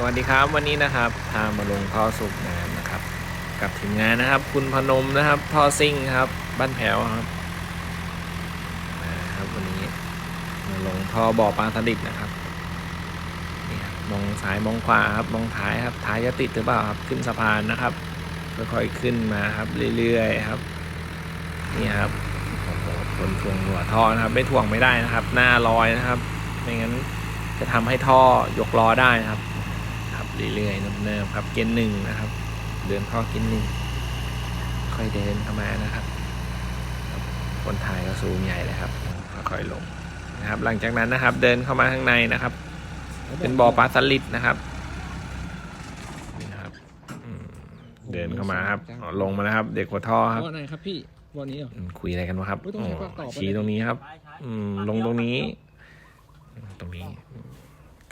สวัสดีครับวันนี้นะครับพามาลงท่อสูบน้ำนะครับ กับทีมงานนะครับ คุณพนมนะครับท่อซิ่งครับ บ้านแผวครับมาครับวันนี้มาลงท่อบ่อปลาสลิดนะครับนี่ครับมองซ้ายมองขวาครับมองท้ายครับท้ายจะติดหรือเปล่าครับขึ้นสะพานนะครับค่อยๆขึ้นมาครับเรื่อยๆครับนี่ครับโอ้โหคนถ่วงหัวท่อนะครับ ไม่ถ่วงไม่ได้นะครับ หน้าลอยนะครับไม่งั้นจะทำให้ท่อยกล้อได้นะครับ เรื่อยๆเนิบๆครับเกณฑ์หนึ่งนะครับ เดินท่อเกณฑ์หนึ่งค่อยเดินเข้ามานะครับครับคนถ่ายก็ซูมใหญ่เลยครับค่อยๆลงนะครับ หลังจากนั้นนะครับ เดินเข้ามาข้างในนะครับ เป็นบ่อปลาสลิดนะครับนี่นะครับอืมเดินเข้ามาครับอ๋อลงมาแล้วครับ เด็กหัวท่อครับว่าไหนครับพี่วันนี้เหรอ อืมคุยอะไรกันวะครับไม่ต้องให้อ๋อปากตอบไปชี้ตรงนี้ครับ อืมลงตรงนี้อืมตรงนี้อืม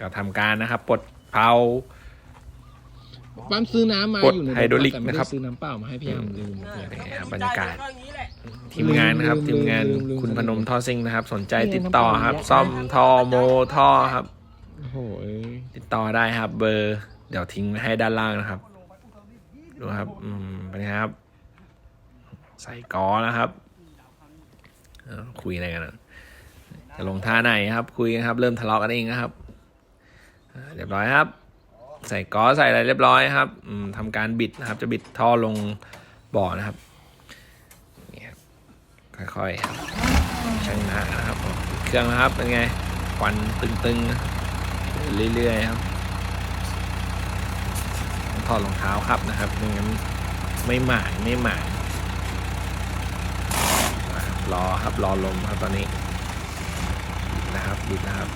ก็ทำการนะครับปลดเผา ปั๊มซื้อน้ำมากดอยู่ในไฮโดรลิกแต่ไม่นะคได้รับซื้อน้ำเปล่ามาให้พี่ยามลืมนี่ครับบรรยากาศ ทีมงานนะครับ ลืมทีมงานลืมลืมคุณพนมท่อซิ่งนะครับ สนใจนี่ไงติดต่อครับน้ำปลาซ่อมท่อโมท่อครับ โอ้โหเอ้ยติดต่อได้ครับ เบอร์ เดี๋ยวทิ้งไว้ให้ด้านล่างนะครับ ดูครับ อืมเป็นไงครับ ใส่กอนะครับเอ้าคุยอะไรกันอะจะลงท่าไหนครับ คุยกันครับ เริ่มทะเลาะกันเองนะครับอ่าเรียบร้อยครับ ใส่กอใส่อะไรเรียบร้อยครับทำการบิดนะครับ จะบิดท่อลงบ่อนะครับนี่ครับค่อยๆครับช่างหนานะครับเครื่องนะครับเป็นไงควันตึงๆเรื่อยๆครับต้องถอดรองเท้าครับนะครับไม่งั้นไม่หมายไม่หมายอ่รอครับรอลมครับตอนนี้นะครับบิดนะครับ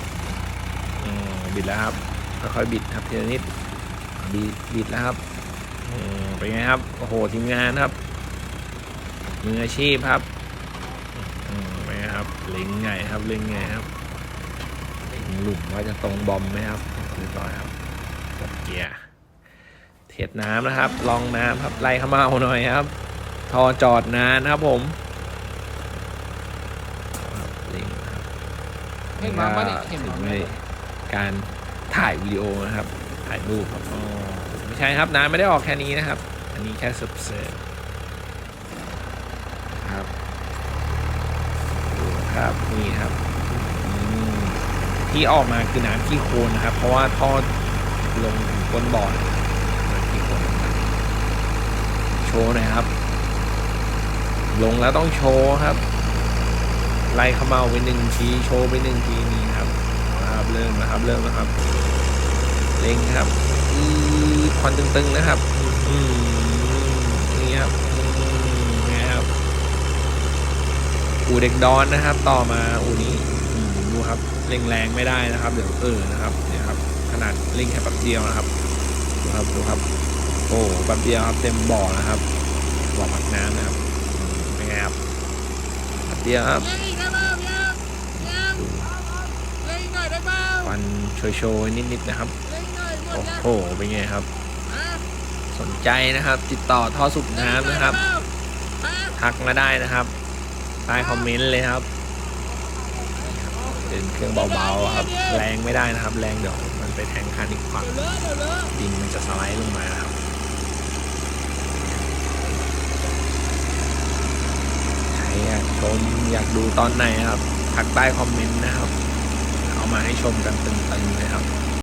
อืมบิดแล้วครับ ค่อยๆบิดครับทีละนิดบิดบิดแล้วครับอืมเป็นไงครับโอ้โหทีมงานครับมืออาชีพครับอืมเป็นไงครับเล็งไงครับเล็งไงครับเล็งหลุมว่าจะตรงบอมไหมครับเรียบร้อยครับกดเกียร์เทสน้ำนะครับ ลองน้ำครับไล่เข้ามาเอาหน่อยครับ ทอจอดนานครับผมครับเล็งนะครับเห็นมาปะเนี่ยเห็นถึมางปะในเนี่ยการ ถ่ายวิดีโอนะครับ ถ่ายรูปครับอ๋อไม่ใช่ครับน้ำไม่ได้ออกแค่นี้นะครับ อันนี้แค่เสิร์ฟเสิร์ฟครับดูครับนี่ครับอืมที่ออกมาคือน้ำขี้โคลนนะครับ เพราะว่าท่อลงถึงก้นบ่อนะครับน้ำขี้โคลนนะครับโชว์หน่อยครับ ลงแล้วต้องโชว์ครับไล่เขมเมาไปหนึ่งทีโชว์ไปหนึ่งทีนี่ครับเอาละครับเริ่มนะครับเริ่มนะครับ เล็งครับอือควันตึงๆนะครับ อืมนี่ครับอืมนี่ครับอูเด็กดอนนะครับ ต่อมาอูนี้อืมดูครับเร่งแรงไม่ได้นะครับ เดี๋ยวเออนะครับเนี่ยครับ ขนาดเร่งแค่แป๊บเดียวนะครับดูครับดูครับ โอ้แป๊บเดียวครับ เต็มบ่อนะครับบ่อผักน้ำนะครับอืมเป็นไงครับแป๊บเดียวครับยังอีกได้เปล่ายังยังเล่นหน่อยได้เปล่าควันโชยๆนิดๆนะครับ โอ้โห เป็นไงครับ สนใจนะครับ ติดต่อท่อสูบน้ำนะครับ ทักมาได้นะครับ ใต้คอมเมนต์เลยครับเป็นเครื่องเบาๆครับ แรงไม่ได้นะครับ แรงเดี๋ยวมันไปแทงคันอีกฝั่งดินมันจะสไลด์ลงมาครับใครอยากชมอยากดูตอนไหนครับ ทักใต้คอมเมนต์นะครับ เอามาให้ชมกันตึงๆเลยครับ